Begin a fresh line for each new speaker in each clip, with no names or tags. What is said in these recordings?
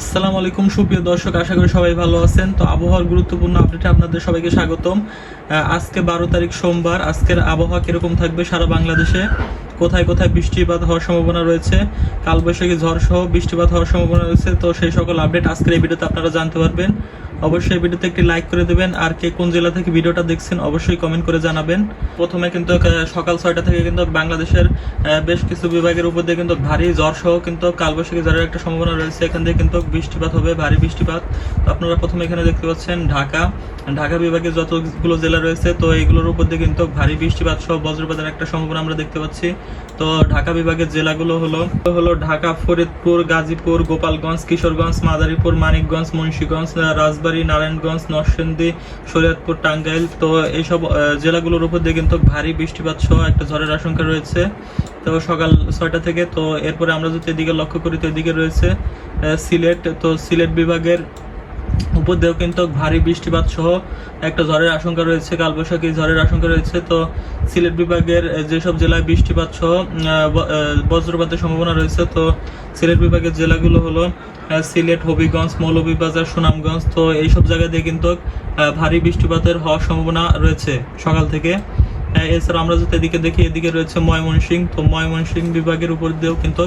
আসসালামু আলাইকুম, সুপ্রিয় দর্শক, আশা করি সবাই ভালো আছেন। তো আবহাওয়ার গুরুত্বপূর্ণ আপডেটে আপনাদের সবাইকে স্বাগতম। আজকে বারো তারিখ সোমবার, আজকের আবহাওয়া কীরকম থাকবে সারা বাংলাদেশে? কোথায় কোথায় বৃষ্টিপাত হওয়ার সম্ভাবনা রয়েছে? কালবৈশাখী ঝড় সহ বৃষ্টিপাত হওয়ার সম্ভাবনা রয়েছে। তো সেই সকল আপডেট আজকের এই ভিডিওতে আপনারা জানতে পারবেন। অবশ্যই ভিডিওতে একটি লাইক করে দেবেন। আর কে কোন জেলা থেকে ভিডিওটা দেখছেন অবশ্যই কমেন্ট করে জানাবেন। প্রথমে কিন্তু সকাল ছয়টা থেকে কিন্তু বাংলাদেশের বেশ কিছু বিভাগের উপর দিয়ে কিন্তু ভারী ঝড় সহ কিন্তু কালবৈশাখী ঝড়ের একটা সম্ভাবনা রয়েছে। এখান থেকে কিন্তু বৃষ্টিপাত হবে ভারী বৃষ্টিপাত। আপনারা প্রথমে এখানে দেখতে পাচ্ছেন ঢাকা। ঢাকা বিভাগে যতগুলো জেলা রয়েছে তো এইগুলোর উপর দিয়ে কিন্তু ভারী বৃষ্টিপাত সহ বজ্রপাতের একটা সম্ভাবনা আমরা দেখতে পাচ্ছি। তো ঢাকা বিভাগের জেলাগুলো হলো হলো ঢাকা ফরিদপুর গাজীপুর গোপালগঞ্জ কিশোরগঞ্জ মাদারীপুর মানিকগঞ্জ মুন্সিগঞ্জ আহ, রাজবাড়ী নারায়ণগঞ্জ, নরসিংদী, শরীয়তপুর, টাঙ্গাইল, তো এইসব জেলাগুলোর উপর দিয়ে কিন্তু ভারী বৃষ্টিপাত সহ একটা ঝড়ের আশঙ্কা রয়েছে। তো সকাল ছয়টা থেকে, তো এরপরে আমরা যদি এদিকে লক্ষ্য করি, তো এদিকে রয়েছে সিলেট, তো সিলেট বিভাগের উপর দিয়েও কিন্তু ভারী বৃষ্টিপাত সহ একটা ঝড়ের আশঙ্কা রয়েছে, কালবৈশাখী ঝড়ের আশঙ্কা রয়েছে। তো সিলেট বিভাগের যেসব জেলায় বৃষ্টিপাত সহ বজ্রপাতের সম্ভাবনা রয়েছে, তো সিলেট বিভাগের জেলাগুলো হলো সিলেট, হবিগঞ্জ, মৌলভীবাজার, সুনামগঞ্জ, তো এইসব জায়গা দিয়ে কিন্তু ভারী বৃষ্টিপাতের হওয়ার সম্ভাবনা রয়েছে সকাল থেকে। এছাড়া আমরা যদি এদিকে দেখি এদিকে রয়েছে ময়মনসিংহ। তো ময়মনসিংহ বিভাগের উপর দিয়েও কিন্তু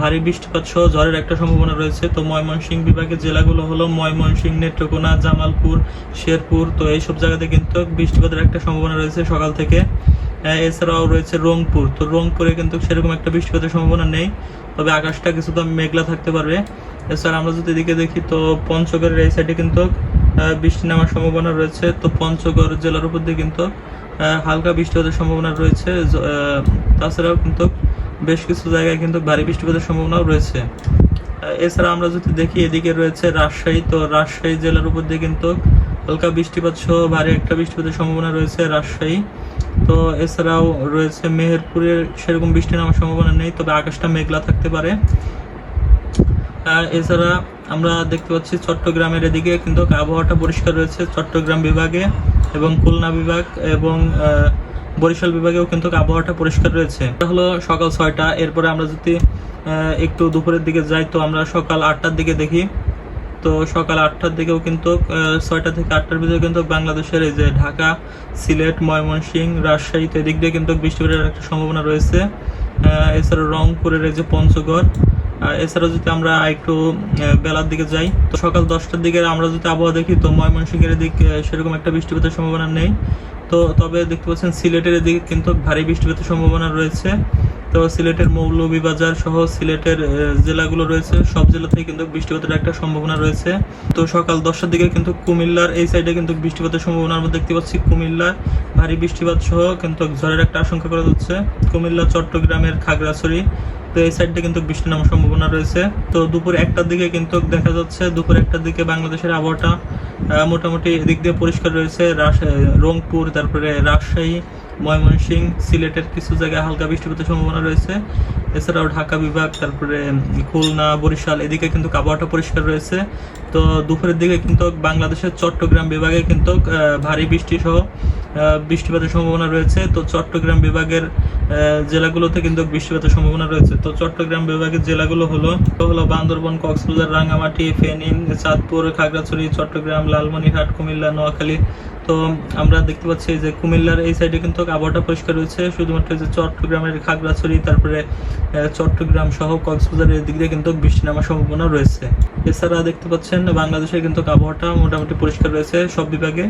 ভারী বৃষ্টিপাত সহ ঝড়ের একটা সম্ভাবনা রয়েছে। তো ময়মনসিংহ বিভাগের জেলাগুলো হলো ময়মনসিংহ নেত্রকোনা জামালপুর শেরপুর। তো এইসব জায়গাতে কিন্তু বৃষ্টিপাতের একটা সম্ভাবনা রয়েছে সকাল থেকে। আহ, এছাড়াও রয়েছে রংপুর। তো রংপুরে কিন্তু সেরকম একটা বৃষ্টিপাতের সম্ভাবনা নেই তবে আকাশটা কিছুটা মেঘলা থাকতে পারবে। এছাড়া আমরা যদি এদিকে দেখি তো পঞ্চগড়ের এই সাইডে কিন্তু বৃষ্টি নামার সম্ভাবনা রয়েছে। তো পঞ্চগড় জেলার উপর দিয়ে কিন্তু হালকা বৃষ্টিপাতের সম্ভাবনা রয়েছে তাছাড়াও কিন্তু বেশ কিছু জায়গায় কিন্তু ভারী বৃষ্টিপাতের সম্ভাবনাও রয়েছে। এছাড়া আমরা যদি দেখি, এদিকে রয়েছে রাজশাহী। তো রাজশাহী জেলার উপর দিয়ে কিন্তু হালকা বৃষ্টিপাত সহ ভারী একটা বৃষ্টিপাতের সম্ভাবনা রয়েছে রাজশাহী। তো এছাড়াও রয়েছে মেহেরপুরের সেরকম বৃষ্টি নামার সম্ভাবনা নেই, তবে আকাশটা মেঘলা থাকতে পারে। আহ, এছাড়া আমরা দেখতে পাচ্ছি চট্টগ্রামের এদিকে কিন্তু আবহাওয়াটা পরিষ্কার রয়েছে। চট্টগ্রাম বিভাগে এবং খুলনা বিভাগ এবং বরিশাল বিভাগেও কিন্তু আবহাওয়াটা পরিষ্কার রয়েছে। এটা হলো সকাল ছয়টা। এরপরে আমরা যদি একটু দুপুরের দিকে যাই তো আমরা সকাল আটটার দিকে দেখি। তো সকাল আটটার দিকেও কিন্তু ছয়টা থেকে আটটার ভিতরে কিন্তু বাংলাদেশের এই যে ঢাকা সিলেট ময়মনসিংহ রাজশাহী তো এদিক দিয়ে কিন্তু বৃষ্টি বৃষ্টিপাতের একটা সম্ভাবনা রয়েছে। এছাড়া রংপুরের এই যে পঞ্চগড় আর এছাড়া যদি আমরা একটু বেলার দিকে যাই, তো সকাল দশটার দিকে আমরা যদি আবহাওয়া দেখি, তো ময়মনসিংহের দিক সেরকম একটা বৃষ্টিপাতের সম্ভাবনা নেই। তো তবে দেখতে পাচ্ছেন সিলেটের দিকে কিন্তু ভারী বৃষ্টিপাতের সম্ভাবনা রয়েছে। তো সিলেটের মৌলভীবাজার সহ সিলেটের জেলাগুলো রয়েছে। সব জেলাতেই কিন্তু বৃষ্টিপাতের একটা সম্ভাবনা রয়েছে। তো সকাল দশটার দিকে কিন্তু কুমিল্লার এই সাইডে কিন্তু বৃষ্টিপাতের সম্ভাবনা আমরা দেখতে পাচ্ছি কুমিল্লার ভারী বৃষ্টিপাত সহ কিন্তু ঝড়ের একটা আশঙ্কা করা যাচ্ছে। কুমিল্লা, চট্টগ্রামের খাগড়াছড়ি, তো এই সাইডে কিন্তু বৃষ্টি নামার সম্ভাবনা রয়েছে। তো দুপুর একটার দিকে কিন্তু দেখা যাচ্ছে, দুপুর একটার দিকে বাংলাদেশের আবহাওয়াটা মোটামুটি এদিক দিয়ে পরিষ্কার রয়েছে। রংপুর, তারপরে রাজশাহী ময়মনসিংহ সিলেটের কিছু জায়গায় হালকা বৃষ্টিপাতের সম্ভাবনা রয়েছে। এছাড়াও ঢাকা বিভাগ, তারপরে খুলনা, বরিশাল, এদিকে কিন্তু আবহাওয়াটা পরিষ্কার রয়েছে। তো দুপুরের দিকে কিন্তু বাংলাদেশের চট্টগ্রাম বিভাগে কিন্তু ভারী বৃষ্টি সহ বৃষ্টিপাতের সম্ভাবনা রয়েছে। তো চট্টগ্রাম বিভাগের জেলাগুলোতে কিন্তু বৃষ্টিপাতের সম্ভাবনা রয়েছে। তো চট্টগ্রাম বিভাগের জেলাগুলো হলো হলো বান্দরবন, কক্সবাজার, রাঙ্গামাটি, ফেনী, চাঁদপুর, খাগড়াছড়ি, চট্টগ্রাম, লালমনিরহাট, কুমিল্লা, নোয়াখালী তো আমরা দেখতে পাচ্ছি যে কুমিল্লার এই সাইডে কিন্তু আবহাওয়াটা পরিষ্কার রয়েছে। শুধুমাত্র যে চট্টগ্রামের খাগড়াছড়ি, তারপরে চট্টগ্রাম সহ কক্সবাজারের দিক দিয়ে কিন্তু বৃষ্টি নামার সম্ভাবনা রয়েছে। এছাড়া দেখতে পাচ্ছেন বাংলাদেশের কিন্তু আবহাওয়াটা মোটামুটি পরিষ্কার রয়েছে সব বিভাগে।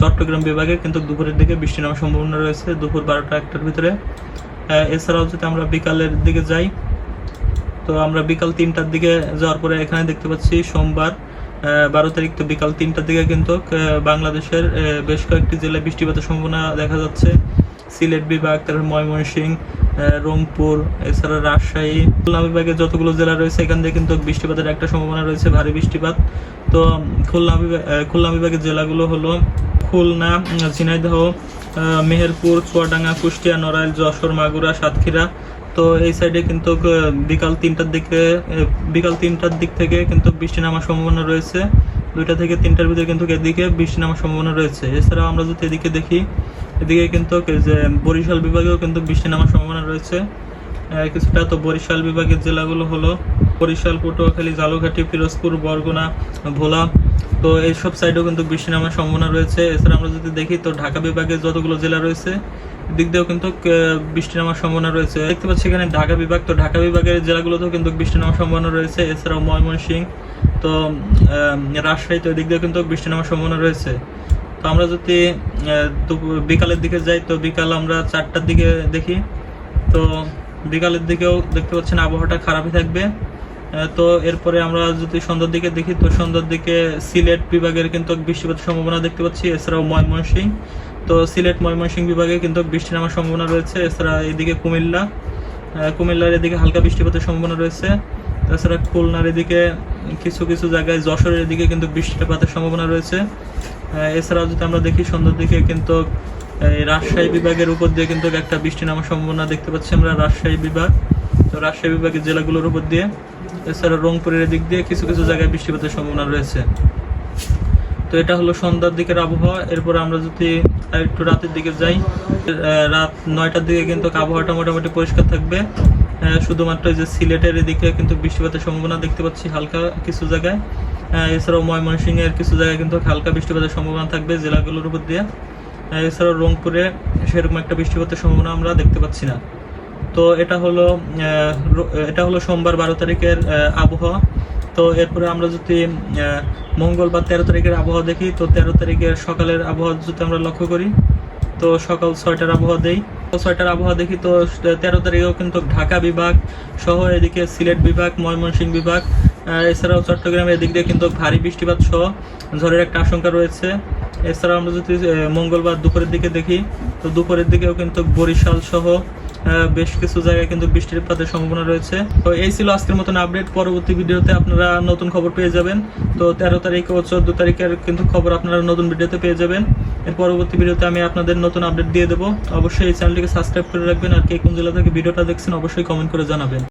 চট্টগ্রাম বিভাগে কিন্তু দুপুরের দিকে বৃষ্টি নামার সম্ভাবনা রয়েছে দুপুর বারোটা একটার ভিতরে। এছাড়াও যদি আমরা বিকালের দিকে যাই, তো আমরা বিকাল তিনটার দিকে যাওয়ার পরে এখানে দেখতে পাচ্ছি সোমবার বারো তারিখ তো বিকাল তিনটার দিকে কিন্তু বাংলাদেশের বেশ কয়েকটি জেলায় বৃষ্টিপাতের সম্ভাবনা দেখা যাচ্ছে। সিলেট, বিভাগ, তারপর ময়মনসিংহ রংপুর, এছাড়া রাজশাহী, খুলনা বিভাগে যতগুলো জেলা রয়েছে, এখান থেকে কিন্তু বৃষ্টিপাতের একটা সম্ভাবনা রয়েছে, ভারী বৃষ্টিপাত। তো খুলনা বিভাগ খুলনা বিভাগের জেলাগুলো হলো খুলনা, ঝিনাইদহ মেহেরপুর, চুয়াডাঙ্গা, কুষ্টিয়া, নড়াইল, যশোর, মাগুরা, সাতক্ষীরা তো এই সাইডে কিন্তু বিকাল তিনটার দিকে বিকাল তিনটার দিক থেকে কিন্তু বৃষ্টি নামার সম্ভাবনা রয়েছে। দুইটা থেকে তিনটার ভিতরে কিন্তু এদিকে বৃষ্টি নামার সম্ভাবনা রয়েছে। এছাড়াও আমরা যদি এদিকে দেখি, এদিকে কিন্তু যে বরিশাল বিভাগেও কিন্তু বৃষ্টি নামার সম্ভাবনা রয়েছে। কিছুটা তো বরিশাল বিভাগের জেলাগুলো হলো বরিশাল, পটুয়াখালী, জালুঘাটি ফিরোজপুর বরগুনা, ভোলা। তো এইসব সাইডেও কিন্তু বৃষ্টি নামার সম্ভাবনা রয়েছে। এছাড়া আমরা যদি দেখি, তো ঢাকা বিভাগের যতগুলো জেলা রয়েছে দিক দিয়েও কিন্তু বৃষ্টি নামার সম্ভাবনা রয়েছে। দেখতে পাচ্ছি এখানে ঢাকা বিভাগ, তো ঢাকা বিভাগের জেলাগুলোতেও কিন্তু বৃষ্টি নামার সম্ভাবনা রয়েছে। এছাড়াও ময়মনসিংহ, তো রাজশাহী, তো দিক দিয়েও কিন্তু বৃষ্টি নামার সম্ভাবনা রয়েছে। তো আমরা যদি বিকালের দিকে যাই, তো বিকাল আমরা চারটার দিকে দেখি। তো বিকালের দিকেও দেখতে পাচ্ছেন আবহাওয়াটা খারাপই থাকবে। তো এরপরে আমরা যদি সন্ধ্যার দিকে দেখি, তো সন্ধ্যার দিকে সিলেট বিভাগের কিন্তু বৃষ্টিপাতের সম্ভাবনা দেখতে পাচ্ছি। এছাড়াও ময়মনসিংহ তো সিলেট ময়মনসিংহ বিভাগে কিন্তু বৃষ্টি নামার সম্ভাবনা রয়েছে। এছাড়া এদিকে কুমিল্লা কুমিল্লার এদিকে হালকা বৃষ্টিপাতের সম্ভাবনা রয়েছে। তাছাড়া খুলনার এদিকে কিছু কিছু জায়গায় যশোরের এদিকে কিন্তু বৃষ্টিপাতের সম্ভাবনা রয়েছে। এছাড়াও যদি আমরা দেখি সন্ধ্যার দিকে কিন্তু রাজশাহী বিভাগের উপর দিয়ে কিন্তু একটা বৃষ্টি নামার সম্ভাবনা দেখতে পাচ্ছি আমরা, রাজশাহী বিভাগ। তো রাজশাহী বিভাগের জেলাগুলোর উপর দিয়ে। এছাড়া রংপুরের দিক দিয়ে কিছু কিছু জায়গায় বৃষ্টিপাতের সম্ভাবনা রয়েছে। তো এটা হলো সন্ধ্যার দিকের আবহাওয়া। এরপর আমরা যদি একটু রাতের দিকে যাই রাত নয়টার দিকে কিন্তু আবহাওয়াটা মোটামুটি পরিষ্কার থাকবে। শুধুমাত্র যে সিলেটের এদিকে কিন্তু বৃষ্টিপাতের সম্ভাবনা দেখতে পাচ্ছি হালকা কিছু জায়গায়। এছাড়াও ময়মনসিংহের কিছু জায়গায় কিন্তু হালকা বৃষ্টিপাতের সম্ভাবনা থাকবে জেলাগুলোর উপর দিয়ে। এছাড়াও রংপুরে সেরকম একটা বৃষ্টিপাতের সম্ভাবনা আমরা দেখতে পাচ্ছি না। তো এটা হলো এটা হলো সোমবার বারো তারিখের আবহাওয়া। তো এরপরে আমরা যদি মঙ্গলবার তেরো তারিখের আবহাওয়া দেখি, তো তেরো তারিখের সকালের আবহাওয়া যদি আমরা লক্ষ্য করি, তো সকাল ছয়টার আবহাওয়া দেই। ছয়টার আবহাওয়া দেখি, তো তেরো তারিখেও কিন্তু ঢাকা বিভাগ সহ এদিকে সিলেট বিভাগ, ময়মনসিংহ বিভাগ এছাড়াও চট্টগ্রামের এদিক দিয়ে কিন্তু ভারী বৃষ্টিপাত সহ ঝড়ের একটা আশঙ্কা রয়েছে। এছাড়াও আমরা যদি মঙ্গলবার দুপুরের দিকে দেখি, তো দুপুরের দিকেও কিন্তু বরিশাল সহ বেশ কিছু জায়গায় কিন্তু বৃষ্টিপাতের সম্ভাবনা রয়েছে। তো এই ছিল আজকের মতন আপডেট পরবর্তী ভিডিওতে আপনারা নতুন খবর পেয়ে যাবেন। তো তেরো তারিখ ও চোদ্দ তারিখের কিন্তু খবর আপনারা নতুন ভিডিওতে পেয়ে যাবেন। এর পরবর্তী ভিডিওতে আমি আপনাদের নতুন আপডেট দিয়ে দেবো। অবশ্যই এই চ্যানেলটিকে সাবস্ক্রাইব করে রাখবেন। আর কে কোন জেলা থেকে ভিডিওটা দেখছেন, অবশ্যই কমেন্ট করে জানাবেন।